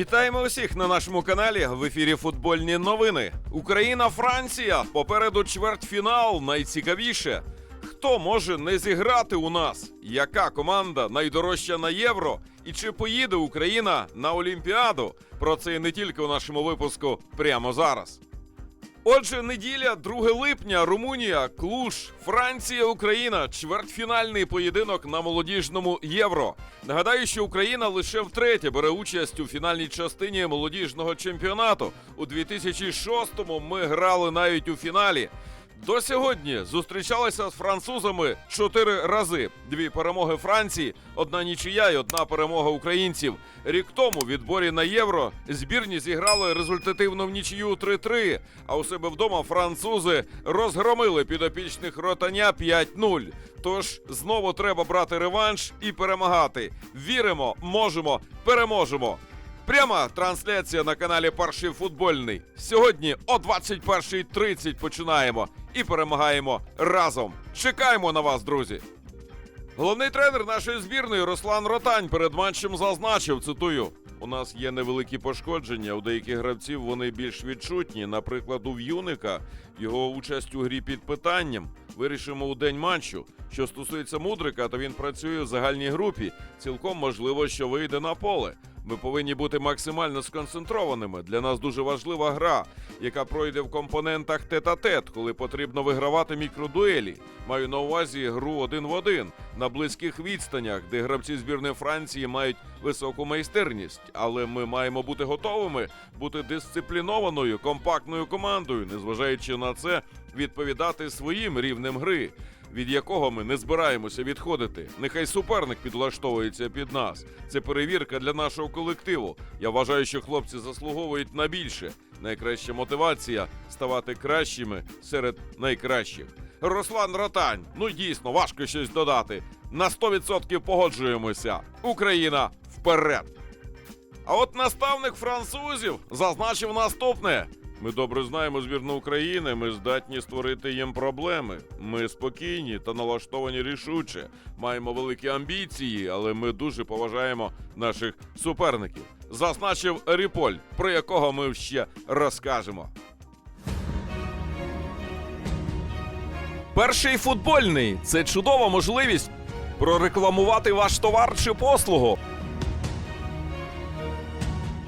Вітаємо усіх на нашому каналі. В ефірі футбольні новини. Україна, Франція. Попереду чвертьфінал. Найцікавіше. Хто може не зіграти у нас? Яка команда найдорожча на євро? І чи поїде Україна на Олімпіаду? Про це і не тільки у нашому випуску прямо зараз. Отже, неділя, 2 липня, Румунія, Клуш, Франція, Україна, чвертьфінальний поєдинок на молодіжному євро. Нагадаю, що Україна лише втретє бере участь у фінальній частині молодіжного чемпіонату. У 2006-му ми грали навіть у фіналі. До сьогодні зустрічалися з французами чотири рази: дві перемоги Франції, одна нічия і одна перемога українців. Рік тому в відборі на євро збірні зіграли результативно в нічию 3-3, А у себе вдома французи розгромили підопічних ротаня 5-0. Тож знову треба брати реванш і перемагати. Віримо, можемо, переможемо. Пряма трансляція на каналі Перший футбольний. Сьогодні о 21.30 починаємо і перемагаємо разом. Чекаємо на вас, друзі. Головний тренер нашої збірної Руслан Ротань перед матчем зазначив, цитую: у нас є невеликі пошкодження. У деяких гравців вони більш відчутні. Наприклад, у В'юника його участь у грі під питанням. Вирішимо у день матчу. Що стосується мудрика, то він працює в загальній групі. Цілком можливо, що вийде на поле. Ми повинні бути максимально сконцентрованими. Для нас дуже важлива гра, яка пройде в компонентах тет-а-тет, коли потрібно вигравати мікродуелі. Маю на увазі гру один в один на близьких відстанях, де гравці збірної Франції мають високу майстерність. Але ми маємо бути готовими, бути дисциплінованою, компактною командою, незважаючи на це, відповідати своїм рівнем гри. Від якого ми не збираємося відходити. Нехай суперник підлаштовується під нас. Це перевірка для нашого колективу. Я вважаю, що хлопці заслуговують на більше. Найкраща мотивація ставати кращими серед найкращих. Руслан Ротань, ну дійсно важко щось додати. На 100% погоджуємося. Україна вперед! А от наставник французів зазначив наступне. Ми добре знаємо збірну України. Ми здатні створити їм проблеми. Ми спокійні та налаштовані рішуче. Маємо великі амбіції, але ми дуже поважаємо наших суперників. Зазначив Ріполь, про якого ми ще розкажемо. Перший футбольний це чудова можливість прорекламувати ваш товар чи послугу.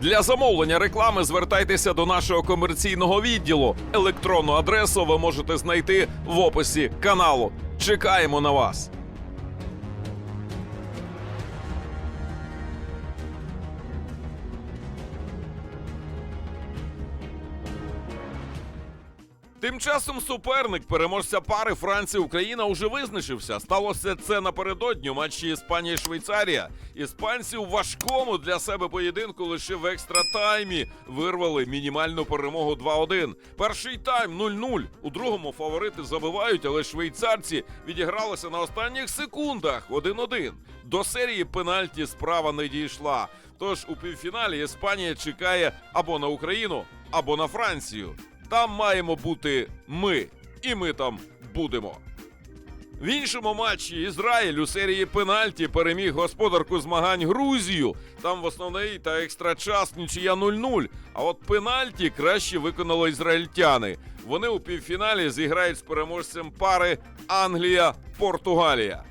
Для замовлення реклами звертайтеся до нашого комерційного відділу. Електронну адресу ви можете знайти в описі каналу. Чекаємо на вас. Тим часом суперник переможця пари Франція-Україна уже визначився. Сталося це напередодні у матчі Іспанія-Швейцарія. Іспанці у важкому для себе поєдинку лише в екстра таймі вирвали мінімальну перемогу 2-1. Перший тайм 0-0. У другому фаворити забивають, але швейцарці відігралися на останніх секундах 1-1. До серії пенальті справа не дійшла. Тож у півфіналі Іспанія чекає або на Україну, або на Францію. Там маємо бути ми, і ми там будемо. В іншому матчі Ізраїль у серії пенальті переміг господарку змагань Грузію. Там в основний та екстрачас нічия 0-0. А от пенальті краще виконали ізраїльтяни. Вони у півфіналі зіграють з переможцем пари Англія-Португалія.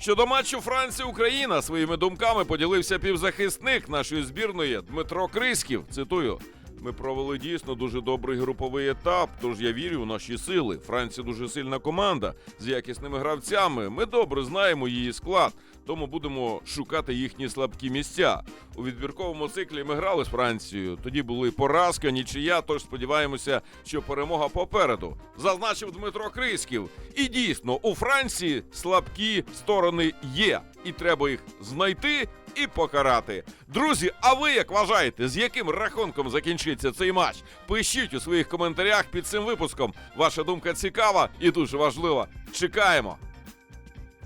Щодо матчу Франція-Україна своїми думками поділився півзахисник нашої збірної Дмитро Криськів. Цитую. Ми провели дійсно дуже добрий груповий етап, тож я вірю в наші сили. Франція дуже сильна команда з якісними гравцями. Ми добре знаємо її склад, тому будемо шукати їхні слабкі місця. У відбірковому циклі ми грали з Францією. Тоді були поразка, нічия, тож сподіваємося, що перемога попереду. Зазначив Дмитро Криськів. І дійсно, у Франції слабкі сторони є. І треба їх знайти і покарати. Друзі, а ви як вважаєте, з яким рахунком закінчиться цей матч? Пишіть у своїх коментарях під цим випуском. Ваша думка цікава і дуже важлива. Чекаємо.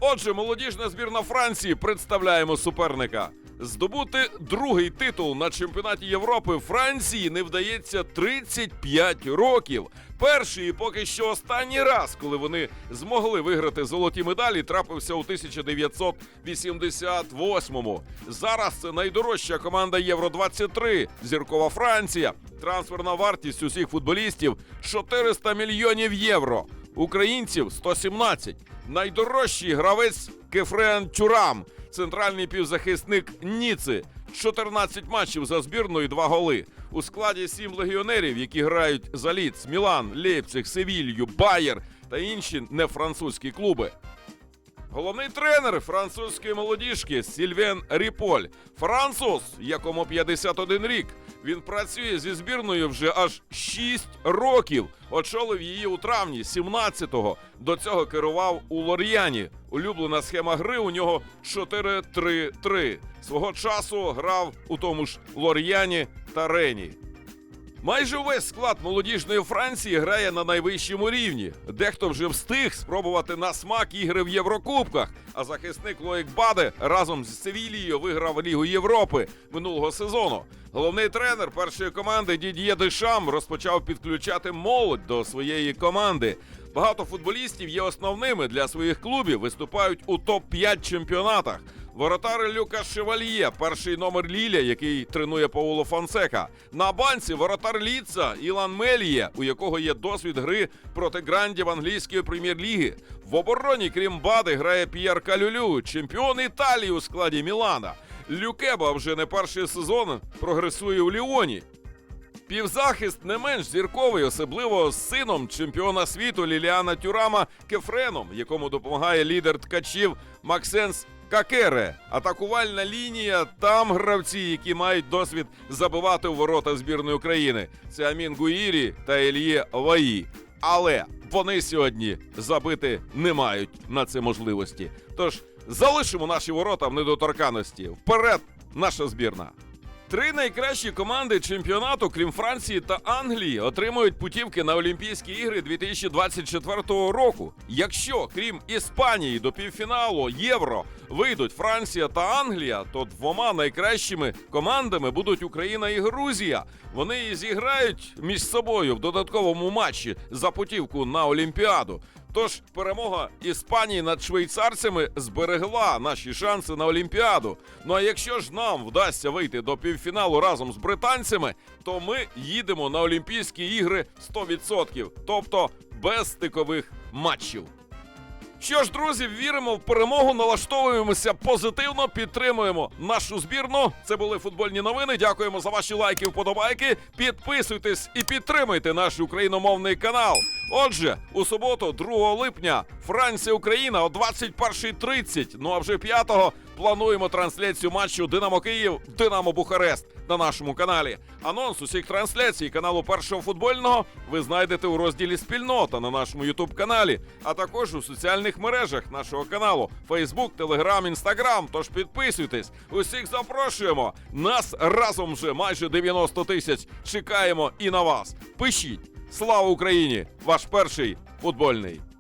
Отже, молодіжна збірна Франції представляємо суперника. Здобути другий титул на чемпіонаті Європи Франції не вдається 35 років. Перший і поки що останній раз, коли вони змогли виграти золоті медалі, трапився у 1988-му. Зараз це найдорожча команда Євро 23 зіркова Франція. Трансферна вартість усіх футболістів 400 мільйонів євро. Українців 117. Найдорожчий гравець Кефрен Тюрам, центральний півзахисник Ніци. 14 матчів за збірною, 2 голи. У складі 7 легіонерів, які грають за Ліц, Мілан, Лейпциг, Севілью, Байер та інші нефранцузькі клуби. Головний тренер французької молодіжки Сільвен Ріполь. Француз, якому 51 рік. Він працює зі збірною вже аж 6 років. Очолив її у травні 17-го. До цього керував у Лор'яні. Улюблена схема гри у нього 4-3-3. Свого часу грав у тому ж Лор'яні та Рені. Майже увесь склад молодіжної Франції грає на найвищому рівні. Дехто вже встиг спробувати на смак ігри в Єврокубках. А захисник Лоїк Баде разом з Севілією виграв Лігу Європи минулого сезону. Головний тренер першої команди Дід'є Дешам розпочав підключати молодь до своєї команди. Багато футболістів є основними для своїх клубів, виступають у топ-5 чемпіонатах. Воротар Люка Шевальє, перший номер Ліля, який тренує Пауло Фонсека. На банці воротар Ліца Ілан Мельє, у якого є досвід гри проти грандів англійської прем'єр-ліги. В обороні, крім Бади, грає П'єр Калюлю, чемпіон Італії у складі Мілана. Люкеба вже не перший сезон прогресує у Ліоні. Півзахист не менш зірковий, особливо з сином чемпіона світу Ліліана Тюрама Кефреном, якому допомагає лідер ткачів Максенс Какере. Атакувальна лінія там гравці, які мають досвід забивати у ворота збірної України. Це Амін Гуїрі та Ельє Ваї. Але вони сьогодні забити не мають на це можливості. Тож залишимо наші ворота в недоторканості. Вперед, наша збірна. Три найкращі команди чемпіонату, крім Франції та Англії, отримують путівки на Олімпійські ігри 2024 року. Якщо крім Іспанії до півфіналу Євро вийдуть Франція та Англія, то двома найкращими командами будуть Україна і Грузія. Вони і зіграють між собою в додатковому матчі за путівку на Олімпіаду. Тож перемога Іспанії над швейцарцями зберегла наші шанси на Олімпіаду. Ну а якщо ж нам вдасться вийти до півфіналу разом з британцями, то ми їдемо на Олімпійські ігри 100%, тобто без стикових матчів. Що ж, друзі, віримо в перемогу, налаштовуємося позитивно, підтримуємо нашу збірну. Це були футбольні новини. Дякуємо за ваші лайки, вподобайки. Підписуйтесь і підтримуйте наш україномовний канал. Отже, у суботу, 2 липня, Франція Україна о 21.30. Ну а вже 5-го плануємо трансляцію матчу Динамо Київ Динамо Бухарест на нашому каналі. Анонс усіх трансляцій каналу першого футбольного ви знайдете у розділі Спільнота на нашому Ютуб каналі, а також у соціальних мережах нашого каналу Facebook, Telegram, Instagram. Тож підписуйтесь. Усіх запрошуємо. Нас разом вже майже 90 тисяч. Чекаємо і на вас. Пишіть. Слава Україні! Ваш перший футбольний.